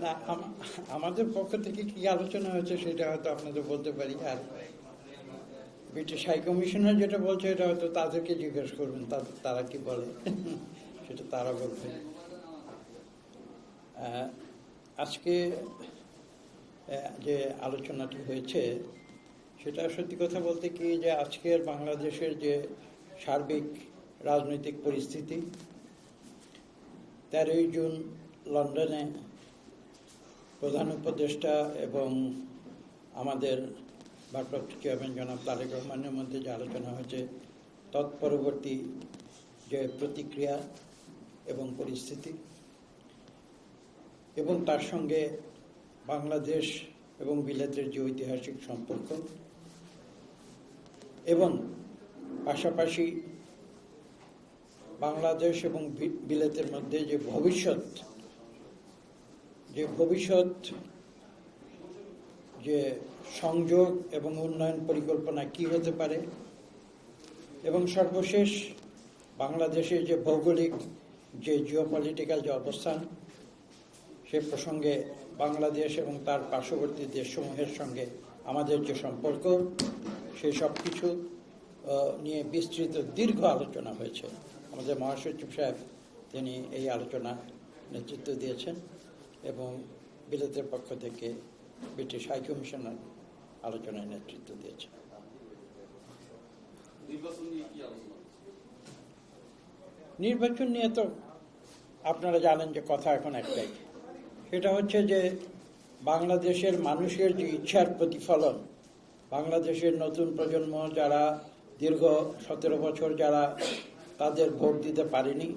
না, আম- আমাদের পক্ষ থেকে কি আলোচনা হয়েছে সেটা হয়তো আপনাদের বলতে পারি। আর ব্রিটিশ হাই কমিশনার যেটা বলছে এটা হয়তো তাদেরকে জিজ্ঞেস করবেন তারা কি বলে? সেটা তারা বলবে। আজকে যে আলোচনাটি হয়েছে, সেটা সত্যি কথা বলতে কি যে আজকের বাংলাদেশের যে সার্বিক রাজনৈতিক পরিস্থিতি তেরোই জুন লন্ডনে প্রধান উপদেষ্টা এবং আমাদের ভারপ্রাপ্ত চেয়ারম্যান জনাব তারেক রহমানের মধ্যে যে আলোচনা হয়েছে, তৎপরবর্তী যে প্রতিক্রিয়া এবং পরিস্থিতি এবং তার সঙ্গে বাংলাদেশ এবং বিলেতের যে ঐতিহাসিক সম্পর্ক এবং পাশাপাশি বাংলাদেশ এবং বিলেতের মধ্যে যে ভবিষ্যৎ যে ভবিষ্যৎ, যে সংযোগ এবং উন্নয়ন পরিকল্পনা কি হতে পারে, এবং সর্বশেষ বাংলাদেশের যে ভৌগোলিক যে জিওপলিটিক্যাল যে অবস্থান, সে প্রসঙ্গে বাংলাদেশ এবং তার পার্শ্ববর্তী দেশসমূহের সঙ্গে আমাদের যে সম্পর্ক সেই সব কিছু নিয়ে বিস্তৃত দীর্ঘ আলোচনা হয়েছে। আমাদের মহাসচিব সাহেব তিনি এই আলোচনা নেতৃত্ব দিয়েছেন এবং বিলেতের পক্ষ থেকে ব্রিটিশ হাই কমিশনার আলোচনায় নেতৃত্ব দিয়েছেন। নিয়ে? নির্বাচন নিয়ে তো আপনারা জানেন যে কথা এখন একটাই। সেটা হচ্ছে যে বাংলাদেশের মানুষের যে ইচ্ছার প্রতিফলন বাংলাদেশের নতুন প্রজন্ম যারা দীর্ঘ সতেরো বছর যারা তাদের ভোট দিতে পারেনি।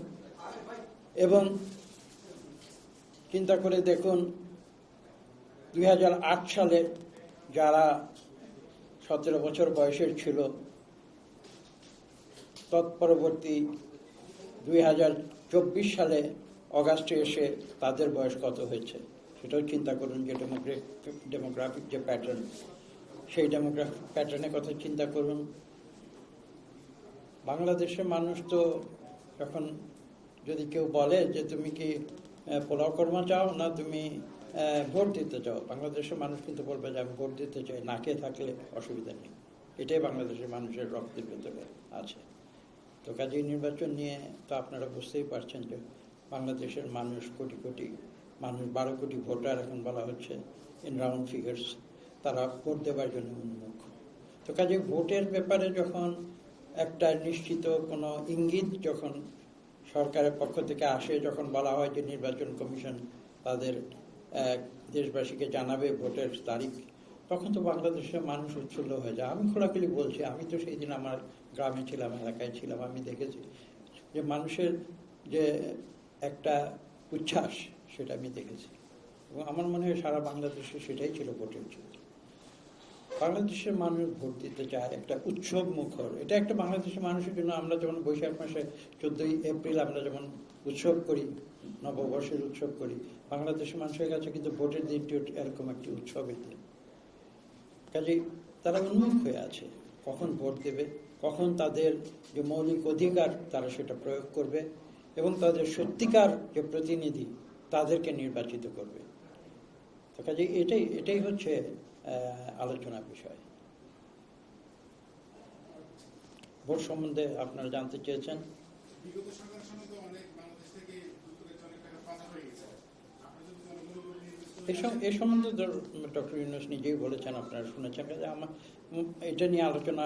এবং চিন্তা করে দেখুন, দুই হাজার আট সালে যারা সতেরো বছর বয়সের ছিল, তৎপরবর্তী দুই হাজার চব্বিশ সালে অগাস্টে এসে তাদের বয়স কত হয়েছে? সেটাও চিন্তা করুন যে ডেমোগ্রাফিক ডেমোগ্রাফিক যে প্যাটার্ন সেই ডেমোগ্রাফিক প্যাটার্নের কথা চিন্তা করুন। বাংলাদেশের মানুষ তো যখন যদি কেউ বলে যে তুমি কি পোলাও কর্মা চাও না তুমি ভোট দিতে চাও, বাংলাদেশের মানুষ কিন্তু বলবে যে আমি ভোট দিতে চাই, না খেয়ে থাকলে অসুবিধা নেই। এটাই বাংলাদেশের মানুষের রক্তের ভেতরে আছে। তো কাজেই নির্বাচন নিয়ে তো আপনারা বুঝতেই পারছেন যে বাংলাদেশের মানুষ কোটি কোটি মানুষ, বারো কোটি ভোটার এখন বলা হচ্ছে ইন রাউন্ড ফিগার্স তারা ভোট দেওয়ার জন্য উন্মুখ তো কাজে ভোটের ব্যাপারে যখন একটা নিশ্চিত কোনো ইঙ্গিত যখন সরকারের পক্ষ থেকে আসে, যখন বলা হয় যে নির্বাচন কমিশন তাদের দেশবাসীকে জানাবে ভোটের তারিখ, তখন তো বাংলাদেশের মানুষ উচ্ছুল্ল হয়ে যায়। আমি খোলাখুলি বলছি, আমি তো সেই দিন আমার গ্রামে ছিলাম, এলাকায় ছিলাম, আমি দেখেছি যে মানুষের যে একটা উচ্ছ্বাস, সেটা আমি দেখেছি। এবং আমার মনে হয় সারা বাংলাদেশে সেটাই ছিল ভোটের জন্য বাংলাদেশের মানুষ ভোট দিতে চায় একটা উৎসব মুখর। এটা একটা বাংলাদেশের মানুষের জন্য আমরা যেমন বৈশাখ মাসে চোদ্দই এপ্রিল আমরা যেমন উৎসব করি, নববর্ষের উৎসব করি, বাংলাদেশের মানুষের কাছে কিন্তু ভোটের দিনটি এরকম একটি উৎসবের দিন কাজেই তারা উন্মুখ হয়ে আছে। কখন ভোট দেবে, কখন তাদের যে মৌলিক অধিকার তারা সেটা প্রয়োগ করবে এবং তাদের সত্যিকার যে প্রতিনিধি তাদেরকে নির্বাচিত করবে। কাজে এটাই এটাই হচ্ছে আলোচনার বিষয়। ভোট সম্বন্ধে আপনারা জানতে চেয়েছেন? বিগত সরকারের সময় তো অনেক বাংলাদেশ থেকে যুক্তরাজ্যে অনেক টাকা পাচার গেছে। আপনি যদি কোনো করেন নির্দিষ্ট এই সম- এই সম্বন্ধে ডক্টর ইউনুস নিজেই বলেছেন আপনারা শুনেছেন কাজে আমার এটা নিয়ে আলোচনা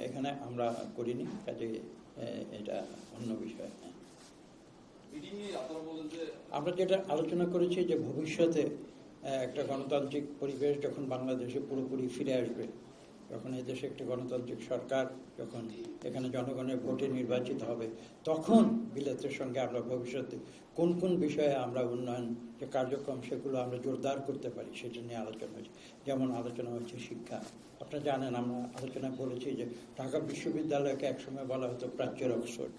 এখানে আমরা করিনি কাজে এটা অন্য বিষয়। যে আমরা যেটা আলোচনা করেছি যে ভবিষ্যতে একটা গণতান্ত্রিক পরিবেশ যখন বাংলাদেশে পুরোপুরি ফিরে আসবে, যখন এদেশে একটি গণতান্ত্রিক সরকার যখন এখানে জনগণের ভোটে নির্বাচিত হবে, তখন বিলেতের সঙ্গে আমরা ভবিষ্যতে কোন কোন বিষয়ে আমরা উন্নয়ন যে কার্যক্রম সেগুলো আমরা জোরদার করতে পারি সেটা নিয়ে আলোচনা হয়েছে। যেমন আলোচনা হচ্ছে শিক্ষা। আপনারা জানেন, আমরা আলোচনা করেছি যে ঢাকা বিশ্ববিদ্যালয়কে একসময় বলা হতো প্রাচ্যের অক্সফোর্ড।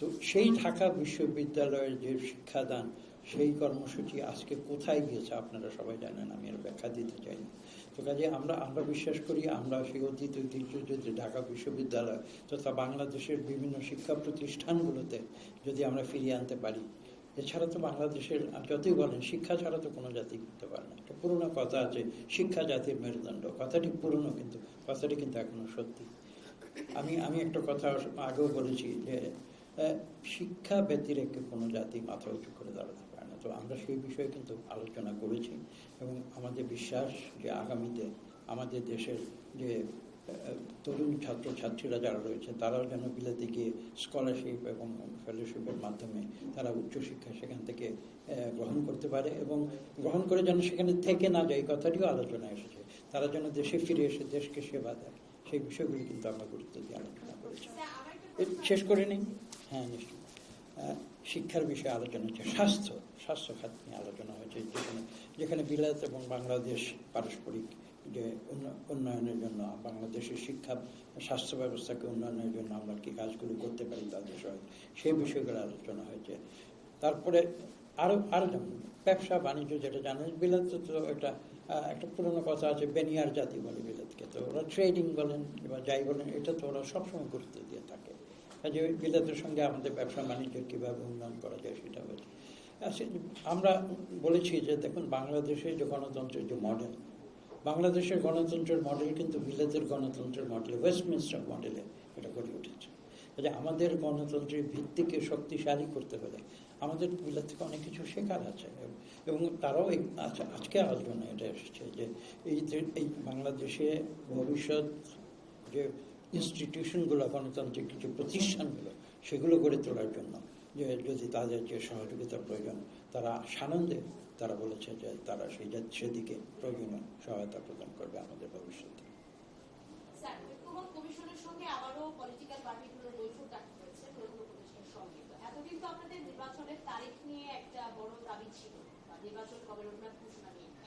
তো সেই ঢাকা বিশ্ববিদ্যালয়ের যে শিক্ষাদান সেই কর্মসূচি আজকে কোথায় গিয়েছে আপনারা সবাই জানেন, আমি আর ব্যাখ্যা দিতে চাই না তো কাজে আমরা আমরা বিশ্বাস করি, আমরা সেই অতীত ঐতিহ্য যদি ঢাকা বিশ্ববিদ্যালয় তথা বাংলাদেশের বিভিন্ন শিক্ষা প্রতিষ্ঠানগুলোতে যদি আমরা ফিরিয়ে আনতে পারি, এছাড়া তো বাংলাদেশের যতই বলেন, শিক্ষা ছাড়া তো কোনো জাতি করতে পারে না। একটা পুরোনো কথা আছে, শিক্ষা জাতির মেরুদণ্ড। কথাটি পুরনো কিন্তু, কথাটি কিন্তু এখনও সত্যি। আমি আমি একটা কথা আগেও বলেছি যে শিক্ষা ব্যতিরেকে কোনো জাতি মাথা উঁচু করে দাঁড়াতে তো আমরা সেই বিষয়ে কিন্তু আলোচনা করেছি এবং আমাদের বিশ্বাস যে আগামীতে আমাদের দেশের যে তরুণ ছাত্র ছাত্রীরা যারা রয়েছে তারাও যেন বিলেতে গিয়ে স্কলারশিপ এবং ফেলোশিপের মাধ্যমে তারা উচ্চশিক্ষা সেখান থেকে গ্রহণ করতে পারে এবং গ্রহণ করে যেন সেখানে থেকে না যায় এই কথাটিও আলোচনায় এসেছে। তারা যেন দেশে ফিরে এসে দেশকে সেবা দেয়। সেই বিষয়গুলি কিন্তু আমরা গুরুত্ব দিয়ে আলোচনা করেছি। শেষ করে নিই হ্যাঁ নিশ্চয়ই। শিক্ষার বিষয়ে আলোচনা হচ্ছে, স্বাস্থ্য স্বাস্থ্য খাত নিয়ে আলোচনা হয়েছে যেখানে যেখানে বিলাত এবং বাংলাদেশ পারস্পরিক যে উন্ন- উন্নয়নের জন্য, বাংলাদেশের শিক্ষা, স্বাস্থ্য ব্যবস্থাকে উন্নয়নের জন্য আমরা কি কাজগুলো করতে পারি তাদের সঙ্গে সেই বিষয়গুলো আলোচনা হয়েছে। তারপরে আরও আরও যেমন ব্যবসা, বাণিজ্য যেটা জানেন, বিলাত তো এটা একটা পুরোনো কথা আছে, বেনিয়ার জাতি বলে বিলাতকে। তো ওরা ট্রেডিং বলেন বা যাই বলেন, এটা তো ওরা সবসময় গুরুত্ব দিয়ে থাকে। কাজে বিলাতের সঙ্গে আমাদের ব্যবসা বাণিজ্যের কীভাবে উন্নয়ন করা যায় সেটা হয়েছে। আমরা বলেছি যে দেখুন বাংলাদেশের যে গণতন্ত্রের যে মডেল বাংলাদেশের গণতন্ত্রের মডেল কিন্তু বিলেতের গণতন্ত্রের মডেল ওয়েস্টমিনস্টার মডেলে এটা গড়ে উঠেছে। কাজে আমাদের গণতন্ত্রের ভিত্তিকে শক্তিশালী করতে হলে আমাদের বিলেত থেকে অনেক কিছু শেখার আছে। এবং তারাও আজকে আলোচনা এটা এসেছে যে এই যে, এই বাংলাদেশে ভবিষ্যৎ যে ইনস্টিটিউশনগুলো গণতান্ত্রিক কিছু প্রতিষ্ঠানগুলো, সেগুলো গড়ে তোলার জন্য যে যদি তাদের যে সহযোগিতা প্রয়োজন, তারা সানন্দে তারা বলেছে যে তারা সেই সেদিকে প্রয়োজনীয় সহায়তা প্রদান করবে আমাদের ভবিষ্যতে।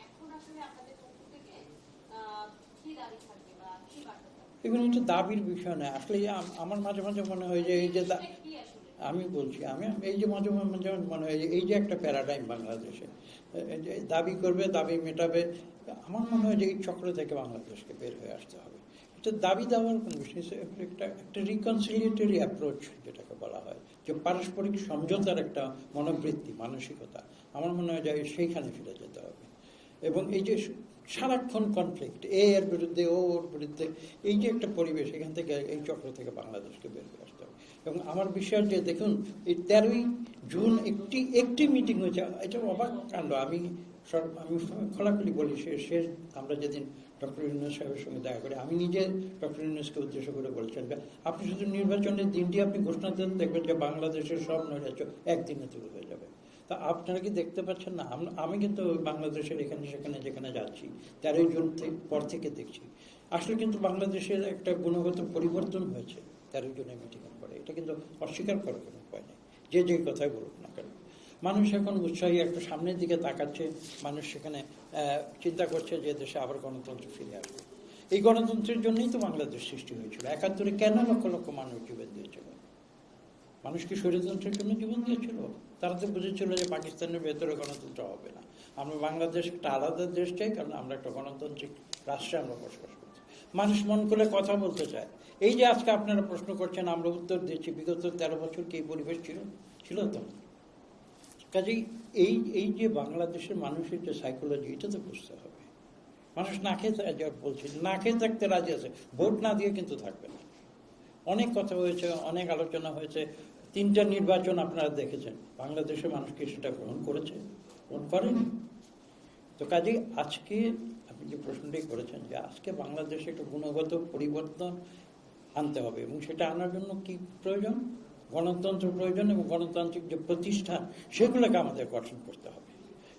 এখন আসলে আপনাদের পক্ষ থেকে কি দাবি থাকবে বা কি বার্তা এগুলো এটা দাবির বিষয় না আসলে আমার মাঝে মাঝে মনে হয় যে এই যে আমি বলছি, আমি এই যে মাঝে মাঝে মনে হয় যে এই যে একটা প্যারাডাইম বাংলাদেশে দাবি করবে, দাবি মেটাবে, আমার মনে হয় যে এই চক্র থেকে বাংলাদেশকে বের হয়ে আসতে হবে। এটা দাবি দেওয়ার কোনো বিষয় একটা একটা রিকনসিলিয়েটরি অ্যাপ্রোচ যেটাকে বলা হয়, যে পারস্পরিক সমঝোতার একটা মনোবৃত্তি, মানসিকতা। আমার মনে হয় যে সেইখানে ফিরে যেতে হবে। এবং এই যে সারাক্ষণ কনফ্লিক্ট এ এর বিরুদ্ধে, ওর বিরুদ্ধে, এই যে একটা পরিবেশ, এখান থেকে, এই চক্র থেকে বাংলাদেশকে বের করে আসতে হবে। এবং আমার বিশ্বাস যে, দেখুন, এই তেরোই জুন একটি একটি মিটিং হয়েছে, এটা অবাক কাণ্ড। আমি সর- আমি খোলাখুলি বলি, সে শেষ আমরা যেদিন ডক্টর ইউনুস সাহেবের সঙ্গে দেখা করি, আমি নিজে ডক্টর ইউনুসকে উদ্দেশ্য করে বলছেন যে, আপনি শুধু নির্বাচনের দিনটি আপনি ঘোষণা দেন, দেখবেন যে বাংলাদেশের সব নৈরাজ্য একদিনে তুলে হয়ে যাবে। তা আপনারা কি দেখতে পাচ্ছেন না? আমি কিন্তু বাংলাদেশের এখানে, সেখানে, যেখানে যাচ্ছি, তেরোই জুন পর থেকে দেখছি। আসলে কিন্তু বাংলাদেশের একটা গুণগত পরিবর্তন হয়েছে তেরোই জুনের মিটিংয়ের পরে। এটা কিন্তু অস্বীকার করার কোনো উপায় নেই। যে যে কথাই বলুক না কেন। মানুষ এখন উৎসাহী একটা সামনের দিকে তাকাচ্ছে। মানুষ সেখানে চিন্তা করছে যে দেশে আবার গণতন্ত্র ফিরে আসবে। এই গণতন্ত্রের জন্যই তো বাংলাদেশ সৃষ্টি হয়েছিল। একাত্তরে কেন লক্ষ লক্ষ মানুষ জীবন দিয়েছিল মানুষ কি স্বৈরতন্ত্রের জন্য জীবন দিয়েছিল? তারা তো বুঝেছিল যে পাকিস্তানের ভেতরে গণতন্ত্র হবে না। আমরা বাংলাদেশ একটা আলাদা দেশ চাই, কারণ আমরা একটা গণতান্ত্রিক রাষ্ট্রে আমরা বসবাস করছি। মানুষ মন করে কথা বলতে চায়। এই যে আজকে আপনারা প্রশ্ন করছেন, আমরা উত্তর দিচ্ছি বিগত তেরো বছর কি পরিবেশ ছিল? ছিল তো। কাজেই এই এই যে বাংলাদেশের মানুষের যে সাইকোলজি এটা তো বুঝতে হবে। মানুষ না খেয়ে বলছি, না খেয়ে থাকতে রাজি আছে। ভোট না দিয়ে কিন্তু থাকবে না। অনেক কথা হয়েছে, অনেক আলোচনা হয়েছে। তিনটা নির্বাচন আপনারা দেখেছেন। বাংলাদেশের মানুষ কি সেটা গ্রহণ করেছে, গ্রহণ করেনি। তো কাজেই আজকে আপনি যে প্রশ্নটি করেছেন যে আজকে বাংলাদেশে একটা গুণগত পরিবর্তন আনতে হবে এবং সেটা আনার জন্য কি প্রয়োজন? গণতন্ত্র প্রয়োজন এবং গণতান্ত্রিক যে প্রতিষ্ঠান, সেগুলোকে আমাদের গঠন করতে হবে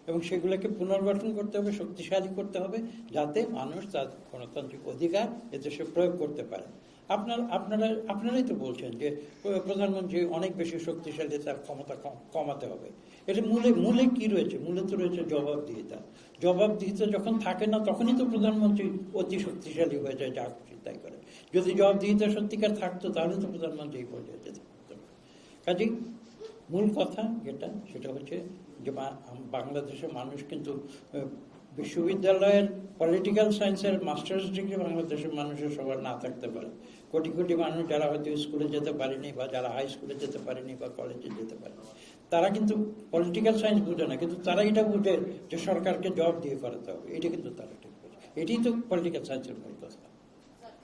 এবং সেগুলোকে পুনর্গঠন করতে হবে, শক্তিশালী করতে হবে যাতে মানুষ তার গণতান্ত্রিক অধিকার এদেশে প্রয়োগ করতে পারে। আপনার, আপনারা, আপনারাই তো বলছেন যে প্রধানমন্ত্রী অনেক বেশি শক্তিশালী, তার ক্ষমতা কম- কমাতে হবে। এটা মূলে মূলে কি রয়েছে? মূলে তো রয়েছে জবাবদিহিতা। জবাবদিহিতা যখন থাকে না, তখনই তো প্রধানমন্ত্রী অতি শক্তিশালী হয়ে যায়, যা খুশি তাই করে। যদি জবাবদিহিতা সত্যিকার থাকতো, তাহলে তো প্রধানমন্ত্রী এই পর্যায়ে যেতে। কাজেই মূল কথা যেটা, সেটা হচ্ছে যে বাংলাদেশের মানুষ কিন্তু বিশ্ববিদ্যালয়ের পলিটিক্যাল সায়েন্সের মাস্টার্স ডিগ্রি বাংলাদেশের মানুষের সবার না থাকতে পারে। কোটি কোটি মানুষ যারা হয়তো স্কুলে যেতে পারেনি বা যারা হাই স্কুলে যেতে পারেনি বা কলেজে যেতে পারেনি, তারা কিন্তু পলিটিক্যাল সায়েন্স বুঝে না, কিন্তু তারা এটা বুঝে যে সরকারকে জব দিয়ে করাতে হবে। এটা কিন্তু তারা ঠিক বুঝে এটাই তো পলিটিক্যাল সায়েন্সের মূল কথা স্যার,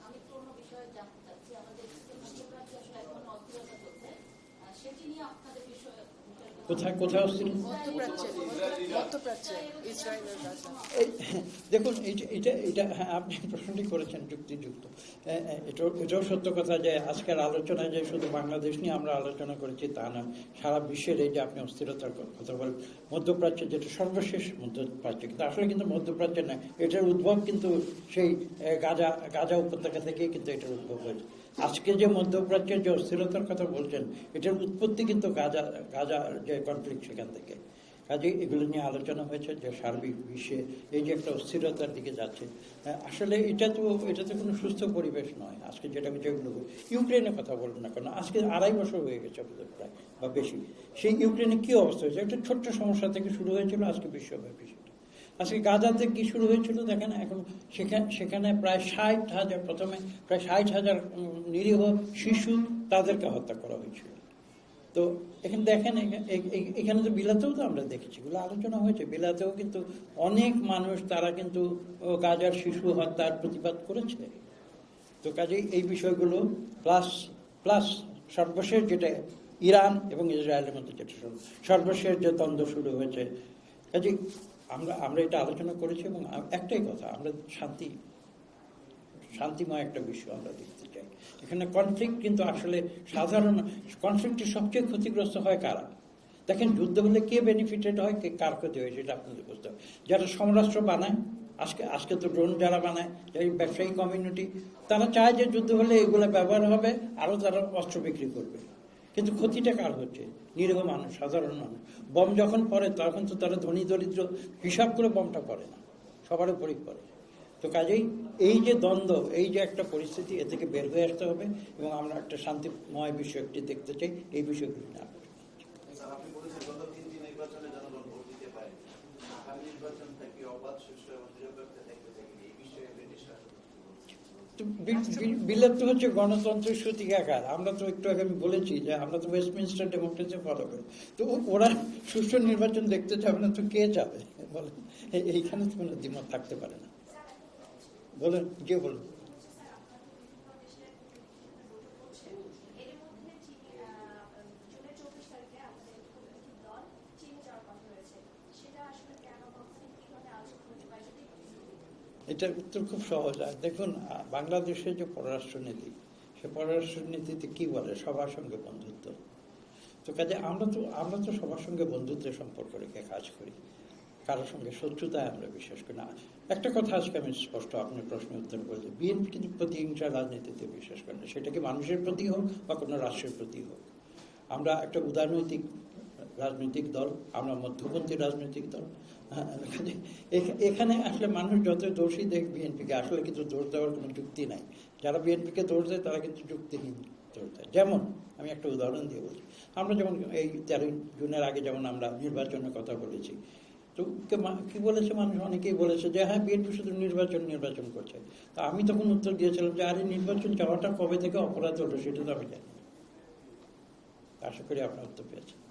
আমি একটু অন্য বিষয়ে জানতে চাচ্ছি আমাদের দেশে মধ্যপ্রাচ্যে আসলে এখন অস্থিরতা চলছে আহ, সেটি নিয়ে আপনাদের বিষয়ে বিষয়ে- কোথায় কোথায় অস্থির দেখুন এটা এটা হ্যাঁ আপনি প্রশ্নটি করেছেন যুক্তিযুক্ত। এটাও এটাও সত্য কথা যে আজকের আলোচনায় যে শুধু বাংলাদেশ নিয়ে আমরা আলোচনা করেছি তা না সারা বিশ্বের এই যে আপনি অস্থিরতার কথা বলেন মধ্যপ্রাচ্যে যেটা সর্বশেষ মধ্যপ্রাচ্য কিন্তু আসলে কিন্তু মধ্যপ্রাচ্যে নয় এটার উদ্ভব কিন্তু সেই গাজা গাজা উপত্যকা থেকেই কিন্তু এটার উদ্ভব হয়েছে। আজকে যে মধ্যপ্রাচ্যের যে অস্থিরতার কথা বলছেন এটার উৎপত্তি কিন্তু গাজা গাজা যে কনফ্লিক্ট সেখান থেকে। কাজে এগুলো নিয়ে আলোচনা হয়েছে যে সার্বিক বিশ্বে এই যে একটা অস্থিরতার দিকে যাচ্ছে। হ্যাঁ, আসলে এটা তো এটা তো কোনো সুস্থ পরিবেশ নয়। আজকে যেটা যেগুলো ইউক্রেনের কথা বলুন না কেন আজকে আড়াই বছর হয়ে গেছে আমাদের প্রায় বা বেশি। সেই ইউক্রেনে কি অবস্থা হয়েছে? একটা ছোট্ট সমস্যা থেকে শুরু হয়েছিল আজকে বিশ্বব্যাপী সেটা। আজকে গাজাতে কি শুরু হয়েছিল দেখেন, এখন সেখানে সেখানে প্রায় ষাট হাজার, প্রথমে প্রায় ষাট হাজার নিরীহ শিশু তাদেরকে হত্যা করা হয়েছিল। তো এখানে দেখেন এখানে তো বিলাতেও তো আমরা দেখেছি, এগুলো আলোচনা হয়েছে। বিলাতেও কিন্তু অনেক মানুষ তারা কিন্তু গাজার শিশু হত্যার প্রতিবাদ করেছে। তো কাজেই এই বিষয়গুলো, প্লাস প্লাস সর্বশেষ যেটা ইরান এবং ইসরায়েলের মধ্যে যেটা সর্ব- সর্বশেষ যে দ্বন্দ্ব শুরু হয়েছে। কাজেই আমরা আমরা এটা আলোচনা করেছি এবং একটাই কথা, আমরা শান্তি, শান্তিময় একটা বিশ্ব আমরা দেখতে চাই। এখানে কনফ্লিক্ট কিন্তু আসলে সাধারণ কনফ্লিক্টে সবচেয়ে ক্ষতিগ্রস্ত হয় কারা? দেখেন, যুদ্ধ হলে কে বেনিফিটেড হয়, কে, কার ক্ষতি হয়, সেটা আপনাদের বুঝতে হবে। যারা সমরাষ্ট্র বানায়, আজকে আজকে তো ড্রোন যারা বানায় যাই ব্যবসায়ী কমিউনিটি তারা চায় যে যুদ্ধ হলে এগুলো ব্যবহার হবে আরও তারা অস্ত্র বিক্রি করবে। কিন্তু ক্ষতিটা কার হচ্ছে? নিরীহ মানুষ, সাধারণ মানুষ। বম যখন পড়ে, তখন তো তারা ধনী, দরিদ্র, হিসাব করে বমটা পড়ে না। সবার উপরেই পড়ে। তো কাজেই এই যে দ্বন্দ্ব, এই যে একটা পরিস্থিতি, এ থেকে বের হয়ে আসতে হবে এবং আমরা একটা শান্তিময় বিশ্ব একটি দেখতে চাই। এই বিষয়গুলি না পারে অবাধ এবং নিরপেক্ষ থাকতে থাকবে এই বিষয়ে ব্রিটিশ রাষ্ট্রপতি কি বলছেন? তো বি- বি- বিলেত তো হচ্ছে গণতন্ত্রের সূতিকাগার। আমরা তো একটু আগে আমি বলেছি যে আমরা তো ওয়েস্টমিনস্টার ডেমোক্রেসি ফলো করি। তো ওরা সুষ্ঠু নির্বাচন দেখতে চাবে না তো কে যাবে? বলেন। এইখানে তো কোনো দ্বিমত থাকতে পারে না। বলেন কে বলুন এর মধ্যে চীনে আহ, জুনের চব্বিশ তারিখে আমাদের প্রতিনিধি দল চীনে যাওয়ার কথা রয়েছে সেটা আসলে কেন কখন কীভাবে আলোচনা হতে পারে সেটাই বলছি। এটার উত্তর খুব সহজ আর দেখুন বাংলাদেশের যে পররাষ্ট্রনীতি, সে পররাষ্ট্রনীতিতে কি বলে? সবার সঙ্গে বন্ধুত্ব। তো কাজে আমরা তো আমরা তো সবার সঙ্গে বন্ধুত্বের সম্পর্ক রেখে কাজ করি। কারোর সঙ্গে শত্রুতায় আমরা বিশ্বাস করি না। একটা কথা আজকে আমি স্পষ্ট আপনার প্রশ্নের উত্তর বলছি। বিএনপি কিন্তু প্রতিহিংসা রাজনীতিতে বিশ্বাস করে না। সেটা কি মানুষের প্রতি হোক বা কোনো রাষ্ট্রের প্রতি হোক। আমরা একটা উদারনৈতিক রাজনৈতিক দল আমরা মধ্যপন্থী রাজনৈতিক দল। হ্যাঁ, এখানে- আসলে মানুষ যত দোষী দেখ বিএনপিকে আসলে কিন্তু দোষ দেওয়ার কোনো যুক্তি নাই। যারা বিএনপিকে দোষ দেয় তারা কিন্তু যুক্তিহীন দোষ দেয়। যেমন আমি একটা উদাহরণ দিয়ে বলছি। আমরা যেমন এই তেরোই জুনের আগে যেমন আমরা নির্বাচনের কথা বলেছি তো কি বলেছে মানুষ? অনেকেই বলেছে যে হ্যাঁ বিএনপি শুধু নির্বাচন নির্বাচন করছে। তা আমি তখন উত্তর দিয়েছিলাম যে আরে নির্বাচন চাওয়াটা কবে থেকে অপরাধ হলো সেটা তো আমি জানি আশা করি আপনার উত্তর পেয়েছেন।